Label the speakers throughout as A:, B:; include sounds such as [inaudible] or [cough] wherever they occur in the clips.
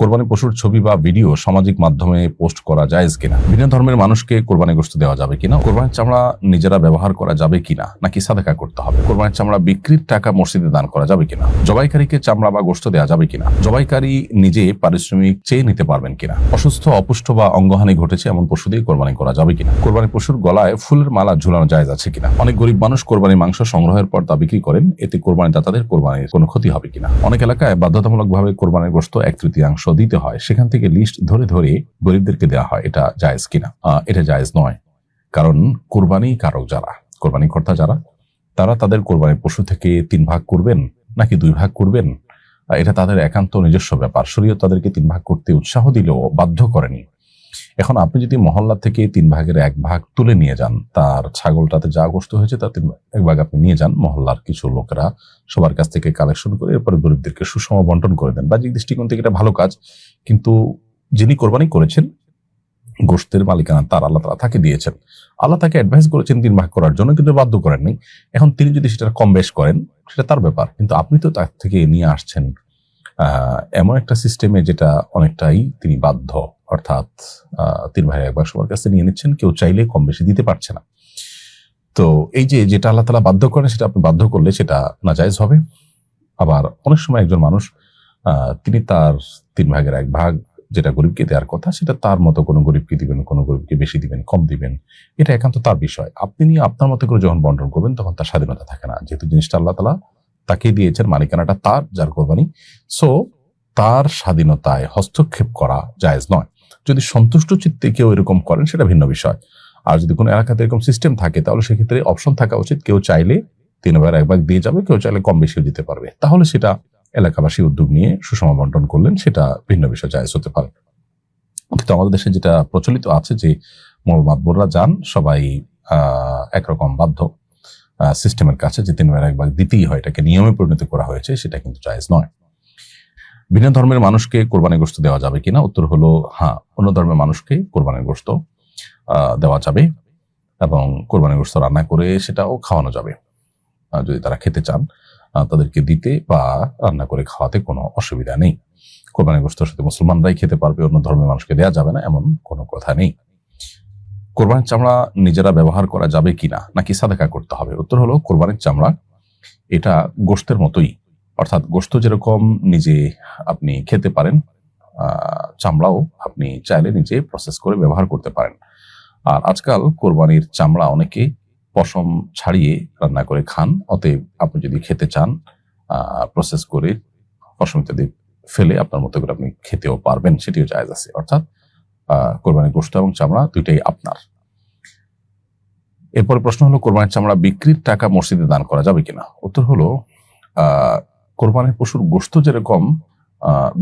A: কোরবানি পশুর ছবি বা ভিডিও সামাজিক মাধ্যমে পোস্ট করা যায় কিনা? ভিন্ন ধর্মের মানুষকে কোরবানি গোস্ত দেওয়া যাবে কিনা? কোরবানির চামড়া নিজেরা ব্যবহার করা যাবে কিনা? নাকি সাদাকা করতে হবে? কোরবানির চামড়া বিক্রির টাকা মসজিদে দান করা যাবে কিনা? জবাইকারীকে চামড়া বা গোস্ত দেওয়া যাবে কিনা? জবাইকারী নিজে পারিশ্রমিক চেয়ে নিতে পারবেন কিনা? অসুস্থ, অপুষ্ট বা অঙ্গহানি ঘটেছে এমন পশু দিয়ে কোরবানি করা যাবে কিনা? কোরবানি পশুর গলায় ফুলের মালা ঝুলানো যায় আছে কিনা? অনেক গরিব মানুষ কোরবানি মাংস সংগ্রহের পর তা বিক্রি করেন। এতে কোরবানি দাতাদের কোরবানির কোনো ক্ষতি হবে কিনা? অনেক এলাকায় বাধ্যতামূলকভাবে কোরবানির গোস্ত এক তৃতীয়াংশ দিতে হয়, সেখান থেকে লিস্ট ধরে ধরে গরিবদেরকে দেওয়া হয়, এটা জায়েজ কিনা? এটা জায়েজ নয়। কারণ কোরবানি কারক যারা কোরবানি কর্তা যারা, তারা তাদের কোরবানির পশু থেকে তিন ভাগ করবেন, নাকি দুই ভাগ করবেন? এটা তাদের একান্ত নিজস্ব ব্যাপার। শরীয় তাদেরকে তিন ভাগ করতে উৎসাহ দিলেও বাধ্য করেনি। এখন আপনি যদি মহল্লা থেকে তিন ভাগের এক ভাগ তুলে নিয়ে যান, তার ছাগলটাতে যা গোস্ত হয়েছে তার তিন এক ভাগ আপনি নিয়ে যান, মহল্লার কিছু লোকেরা সবার কাছ থেকে কালেকশন করে এরপরে গরিবদেরকে সুষম বন্টন করে দেন। বাহ্যিক দৃষ্টিকোণ থেকে এটা ভালো কাজ, কিন্তু যিনি কোরবানি করেছেন গোষ্ঠের মালিকানা তার আল্লাহ তালা তাকে দিয়েছেন। আল্লাহ তাকে অ্যাডভাইস করেছেন তিন ভাগ করার জন্য, কিন্তু বাধ্য করেননি। এখন তিনি যদি সেটা কম বেশ করেন, সেটা তার ব্যাপার। কিন্তু আপনি তো তার থেকে নিয়ে আসছেন এমন একটা সিস্টেমে যেটা অনেকটাই তিনি বাধ্য, অর্থাৎ তিন ভাই একবার সবার কাছে নিয়ে নিচ্ছেন, কেউ চাইলে কম বেশি দিতে পারছে না। তো এই যে, যেটা আল্লাহ তালা বাধ্য করেন, সেটা আপনি বাধ্য করলে সেটা নাজায়জ হবে। আবার অনেক সময় একজন মানুষ তিনি তার তিন ভাগের এক ভাগ যেটা গরিবকে দেওয়ার কথা, সেটা তার মতো কোনো গরিবকে দিবেন, কোনো গরিবকে বেশি দিবেন, কম দিবেন। এটা একান্ত তার বিষয়। আপনি নিয়ে আপনার মতো করে যখন বন্টন করবেন, তখন তার স্বাধীনতা থাকে না। যেহেতু জিনিসটা আল্লাহ তালা তাকে দিয়েছেন, মালিকানাটা তার, যার কোরবানি। সো তার স্বাধীনতায় হস্তক্ষেপ করা জায়েজ নয়। যদি সন্তুষ্ট চিত্তে কেউ এরকম করেন, সেটা ভিন্ন বিষয়। আর যদি কোনো এলাকাতে এরকম সিস্টেম থাকে, তাহলে সেক্ষেত্রে অপশন থাকা উচিত। কেউ চাইলে তিনবার একবার দিয়ে যাবে, কেউ চাইলে কম বেশিও দিতে পারবে। তাহলে সেটা এলাকাবাসী উদ্যোগ নিয়ে সুষম বন্টন করলেন, সেটা ভিন্ন বিষয়, জায়েজ হতে পারে। কিন্তু আমাদের দেশে যেটা প্রচলিত আছে যে মোল মাতবররা যান, সবাই একরকম বাধ্য। সিস্টেমের কাছে যে তিন ভাগ এক ভাগ দিতেই হয়, এটাকে নিয়মে পরিণত করা হয়েছে, সেটা কিন্তু জায়েজ নয়। ভিন্ন ধর্মের মানুষকে কোরবানি গোস্ত দেওয়া যাবে কিনা? উত্তর হলো হ্যাঁ অন্য ধর্মের মানুষকে কোরবানির গোস্ত দেওয়া যাবে এবং কোরবানির গোস্ত রান্না করে সেটাও খাওয়ানো যাবে। যদি তারা খেতে চান তাদেরকে দিতে বা রান্না করে খাওয়াতে কোনো অসুবিধা নেই। কোরবানির গোস্ত সাথে মুসলমানরাই খেতে পারবে, অন্য ধর্মের মানুষকে দেওয়া যাবে না, এমন কোনো কথা নেই। কোরবানির চামড়া নিজেরা ব্যবহার করা যাবে কিনা নাকি সাদাকা করতে হবে? উত্তর হলো কোরবানির চামড়া এটা গোস্তের মতোই। অর্থাৎ গোস্ত যেরকম নিজে আপনি খেতে পারেন চামড়াও আপনি চাইলে নিজে প্রসেস করে ব্যবহার করতে পারেন। আর আজকাল কোরবানির চামড়া অনেকে পশম ছাড়িয়ে রান্না করে খান, অতএব আপনি যদি খেতে চান প্রসেস করে পশম ইত্যাদি ফেলে আপনার মতো করে আপনি খেতেও পারবেন, সেটিও জায়জ আছে। অর্থাৎ কোরবানির গোস্ত এবং চামড়া দুইটাই আপনার। এরপরে প্রশ্ন হলো, কোরবানির চামড়া বিক্রির টাকা মসজিদে দান করা যাবে কিনা? উত্তর হলো কোরবানির পশুর গোস্ত যেরকম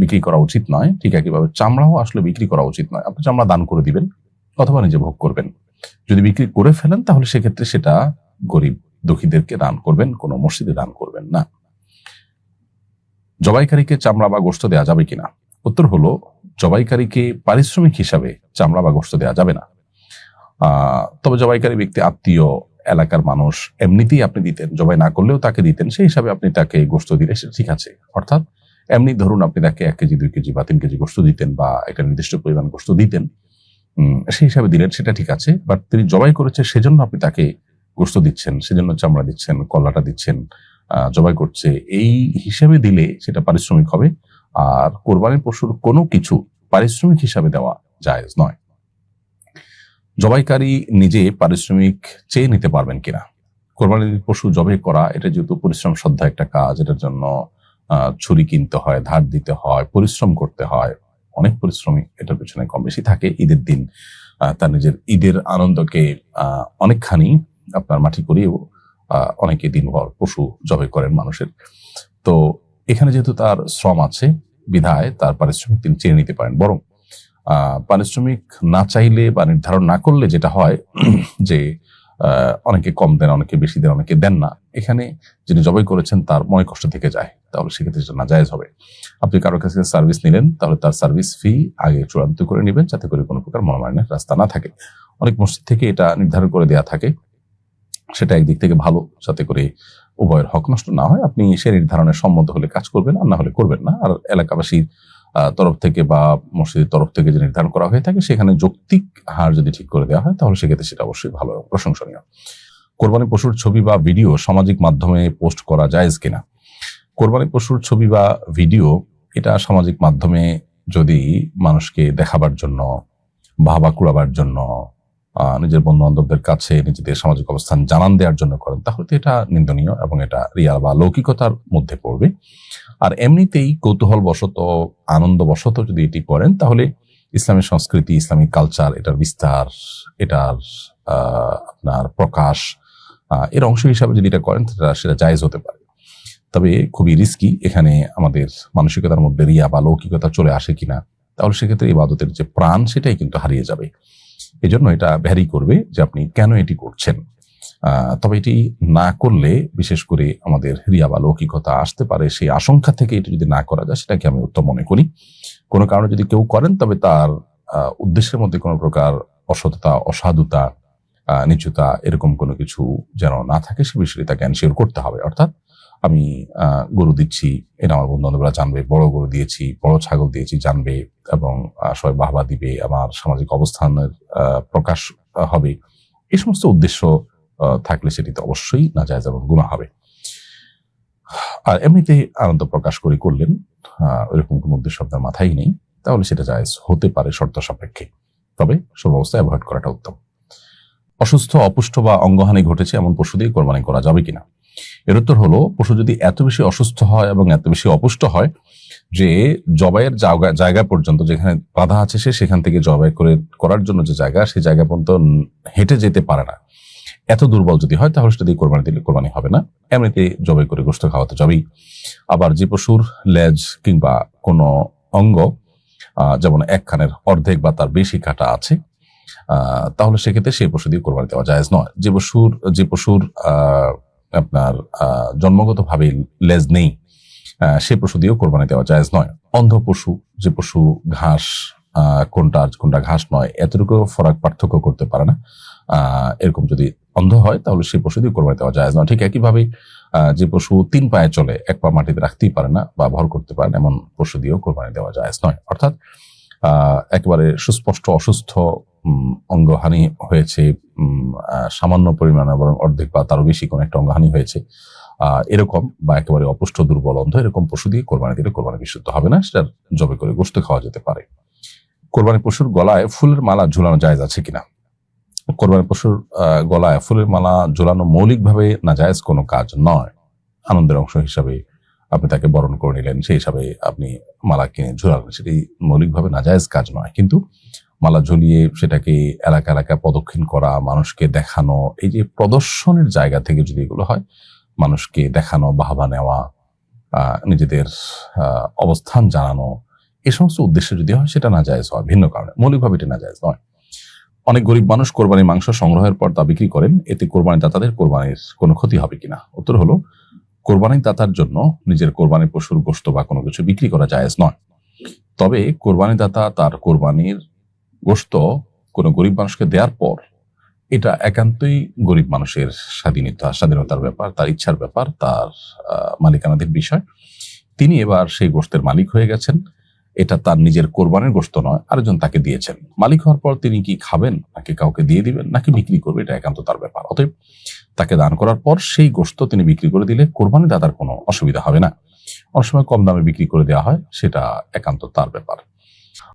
A: বিক্রি করা উচিত নয়, ঠিক একইভাবে চামড়াও আসলে বিক্রি করা উচিত নয়। আপনি চামড়া দান করে দিবেন অথবা নিজে ভোগ করবেন। যদি বিক্রি করে ফেলেন, তাহলে সেক্ষেত্রে সেটা গরিব দুঃখীদেরকে দান করবেন, কোনো মসজিদে দান করবেন না। জবাইকারীকে চামড়া বা গোস্ত দেওয়া যাবে কিনা? উত্তর হলো জবাইকারীকে পারিশ্রমিক হিসাবে চামড়া বা গোস্ত দেওয়া যাবে না। তবে জবাইকারী ব্যক্তি আত্মীয়, এলাকার মানুষ এমনিতেই আপনি দিতেন, জবাই না করলেও তাকে দিতেন, সেই হিসাবে আপনি তাকে গোস্ত দিলে ঠিক আছে। অর্থাৎ এমনি ধরুন আপনি তাকে এক কেজি, দুই কেজি বা তিন কেজি গোস্ত দিতেন বা একটা নির্দিষ্ট পরিমাণ গোস্ত দিতেন সেই হিসাবে দিলেন, সেটা ঠিক আছে। বাট তিনি জবাই করেছে সেজন্য আপনি তাকে গোস্ত দিচ্ছেন, সেজন্য চামড়া দিচ্ছেন, কলাটা দিচ্ছেন জবাই করছে। এই হিসাবে দিলে সেটা পারিশ্রমিক হবে। আর কোরবানির পশুর কোনো কিছু পারিশ্রমিক হিসাবে দেওয়া জায়েজ নয়। জবাইকারী নিজে পারিশ্রমিক চেয়ে নিতে পারবেন কিনা? কোরবানির পশু জবাই করা এটা যেহেতু পরিশ্রম শ্রদ্ধা একটা কাজ এটার জন্য ছুরি কিনতে হয় ধার দিতে হয় পরিশ্রম করতে হয় অনেক পরিশ্রমী এটার পেছনে কম বেশি থাকে। ঈদের দিন তার নিজের ঈদের আনন্দকে অনেকখানি আপনার মাটি করিয়েও আহ, অনেকে দিনভর পশু জবাই করেন মানুষের। তো এখানে যেহেতু তার শ্রম আছে বিধায় তার পারিশ্রমিক তিনি চেয়ে নিতে পারেন। বরং পারিশ্রমিক না চাইলে বা নির্ধারণ না করলে যেটা হয় [clears throat] যে অনেকে কম দেন, অনেকে বেশি দেন, অনেকে দেন না। এখানে যিনি জবাই করেছেন তার মনে কষ্ট থেকে যায়। তাহলে সেক্ষেত্রে সেটা নাজায়েজ হবে। আপনি কারোর কাছে সার্ভিস নিলেন, তাহলে তার সার্ভিস ফি আগে চূড়ান্ত করে নেবেন, যাতে করে কোনো প্রকার মনোমালিন্যের রাস্তা না থাকে। অনেক মসজিদ থেকে এটা নির্ধারণ করে দেয়া থাকে। সেটা একদিক থেকে ভালো, যাতে করে উভয়ের হক নষ্ট না হয়, আপনি সে নির্ধারণে সম্মত হলে কাজ করবেন, আর না হলে করবেন না। আর এলাকাবাসীর তরফ থেকে বা মসজিদের তরফ থেকে যে নির্ধারণ করা হয়ে থাকে, সেখানে যৌক্তিক হার যদি ঠিক করে দেওয়া হয়, তাহলে সেক্ষেত্রে সেটা অবশ্যই ভালো প্রশংসনীয়। কোরবানি পশুর ছবি বা ভিডিও সামাজিক মাধ্যমে পোস্ট করা জায়েজ কিনা? কোরবানি পশুর ছবি বা ভিডিও, এটা সামাজিক মাধ্যমে যদি মানুষকে দেখাবার জন্য, ভাবা কুড়াবার জন্য নিজের বন্ধু বান্ধবদের কাছে নিজেদের সামাজিক অবস্থান জানান দেওয়ার জন্য করেন, তাহলে তো এটা নিন্দনীয় এবং এটা রিয়াল বা লৌকিকতার মধ্যে পড়বে। আর এমনিতেই কৌতূহল বশত আনন্দ বশত যদি এটি করেন, তাহলে ইসলামের সংস্কৃতি ইসলামিক কালচার, এটার বিস্তার, এটার আপনার প্রকাশ এর অংশ হিসাবে যদি এটা করেন, সেটা সেটা জায়েজ হতে পারে। তবে খুবই রিস্কি এখানে আমাদের মানসিকতার মধ্যে রিয়া বা লৌকিকতা চলে আসে কিনা, তাহলে সেক্ষেত্রে ইবাদতের যে প্রাণ, সেটাই কিন্তু হারিয়ে যাবে। এই জন্য এটা ভ্যারি করবে যে আপনি কেন এটি করছেন। তবে এটি না করলে, বিশেষ করে আমাদের রিয়া বা লৌকিকতা আসতে পারে, সেই আশঙ্কা থেকে এটি যদি না করা যায়, সেটাকে আমি উত্তম মনে করি। কোনো কারণে যদি কেউ করেন, তবে তার উদ্দেশ্যের মধ্যে কোনো প্রকার অসততা, অসাধুতা নিচুতা, এরকম কোনো কিছু যেন না থাকে, সে বিষয়ে তাকে এনশিওর করতে হবে, অর্থাৎ আমি গরু দিচ্ছি, এটা আমার বন্ধু বান্ধবরা জানবে, বড় গরু দিয়েছি, বড় ছাগল দিয়েছি, জানবে এবং সবাই বাহবা দিবে, আমার সামাজিক অবস্থানের প্রকাশ হবে। এই সমস্ত উদ্দেশ্য থাকলে সেটিতে অবশ্যই না যায় এবং গুণা হবে। আর এমনিতে আনন্দ প্রকাশ করে করলেন ওইরকম কোনো উদ্দেশ্য আপনার মাথায় নেই, তাহলে সেটা জায়েজ হতে পারে শর্ত সাপেক্ষে। তবে সব অবস্থায় অ্যাভয়েড করাটা উত্তম। অসুস্থ, অপুষ্ট বা অঙ্গহানি ঘটেছে এমন পশু দিয়ে কোরবানি করা যাবে কিনা? এর উত্তর হলো, পশু যদি এত বেশি অসুস্থ হয় এবং এত বেশি অপুষ্ট হয় যে জবাইয়ের জায়গা জায়গা পর্যন্ত যেখানে বাধা আছে সে সেখান থেকে জবাই করে, করার জন্য যে জায়গা সেই জায়গা পর্যন্ত হেঁটে যেতে পারে না। এত দুর্বল যদি হয় তাহলে সেটা দিয়ে কোরবানি দিলে কোরবানি হবে না। এমনিতে জবাই করে গোস্ত খাওয়াতে যাবেই। আবার যে পশুর লেজ কিংবা কোনো অঙ্গ যেমন একখানের অর্ধেক বা তার বেশি কাটা আছে তাহলে সেক্ষেত্রে সেই পশু দিয়ে কোরবানি দেওয়া যায় নয়। যে পশুর যে পশুর আপনার জন্মগতভাবে লেজ নেই সে পশু দিয়েও কোরবানি দেওয়া জায়েজ নয়। অন্ধ পশু, যে পশু ঘাস কোনটা কোনটা ঘাস নয় এতটুকু ফরাক পার্থক্য করতে পারে না। এরকম যদি অন্ধ হয়, তাহলে সেই পশু দিয়ে কোরবানি দেওয়া যায় নয়। ঠিক একইভাবে যে পশু তিন পায়ে চলে, এক পা মাটিতে রাখতেই পারে না বা ভর করতে পারে না, এমন পশু দিয়েও কোরবানি দেওয়া জায়েজ নয়। অর্থাৎ একেবারে সুস্পষ্ট অসুস্থ অঙ্গহানি হয়েছে সামান্য পরিমাণে বরং অর্ধেক বা তারও বেশি কোনো একটা অঙ্গহানি হয়েছে। এরকম বা একেবারে অপুষ্ট, দুর্বল, অন্ধ এরকম পশু দিয়ে কোরবানি দিলে কোরবানি বিশুদ্ধ হবে না সেটা জবে করে গোস্ত খাওয়া যেতে পারে। কোরবানি পশুর গলায় ফুলের মালা ঝুলানো জায়েজ আছে কিনা? কোরবানি পশুর গলায় ফুলের মালা ঝুলানো মৌলিকভাবে না জায়েজ কোনো কাজ নয়। আনন্দের অংশ হিসাবে আপনি তাকে বরণ করে নিলেন, সেই হিসাবে আপনি মালা কিনে ঝুলালেন, সেটি মৌলিকভাবে নাজায়েজ কাজ নয়। কিন্তু মালা ঝুলিয়ে সেটাকে এলাকা এলাকা প্রদক্ষিণ করা, মানুষকে দেখানো, এই যে প্রদর্শনের জায়গা থেকে যদি এগুলো হয়, মানুষকে দেখানো, বাহবা নেওয়া নিজেদের অবস্থান জানানো, এ সমস্ত উদ্দেশ্যে যদি হয়, সেটা না জায়েজ হয়, ভিন্ন কারণে। মৌলিকভাবে এটা না জায়েজ নয়। অনেক গরিব মানুষ কোরবানির মাংস সংগ্রহের পর তা বিক্রি করেন, এতে কোরবানি দাতাদের কোরবানির কোনো ক্ষতি হবে কিনা? উত্তর হলো, কোরবানি দাতার জন্য নিজের কোরবানির পশুর গোশত বা কোনো কিছু বিক্রি করা জায়েজ নয়। তবে কোরবানি দাতা তার কোরবানির গোশত কোনো গরিব মানুষকে দেওয়ার পর, এটা একান্তই গরিব মানুষের স্বাধীনতা, স্বাধীনতার ব্যাপার, তার ইচ্ছার ব্যাপার, তার মালিকানাধীন বিষয়। তিনি এবার সেই গোশতের মালিক হয়ে গেছেন। এটা তার নিজের কোরবানির গোস্ত নয়, আরেকজন তাকে দিয়েছেন। মালিক হওয়ার পর তিনি কি খাবেন, নাকি কাউকে দিয়ে দিবেন, নাকি বিক্রি করবে, এটা একান্ত তার ব্যাপার। অতএব তাকে দান করার পর সেই গোশত তিনি বিক্রি করে দিলে কোরবানি দাতার কোনো অসুবিধা হবে না। অনেক সময় কম দামে বিক্রি করে দেওয়া হয়, সেটা একান্ত তার ব্যাপার।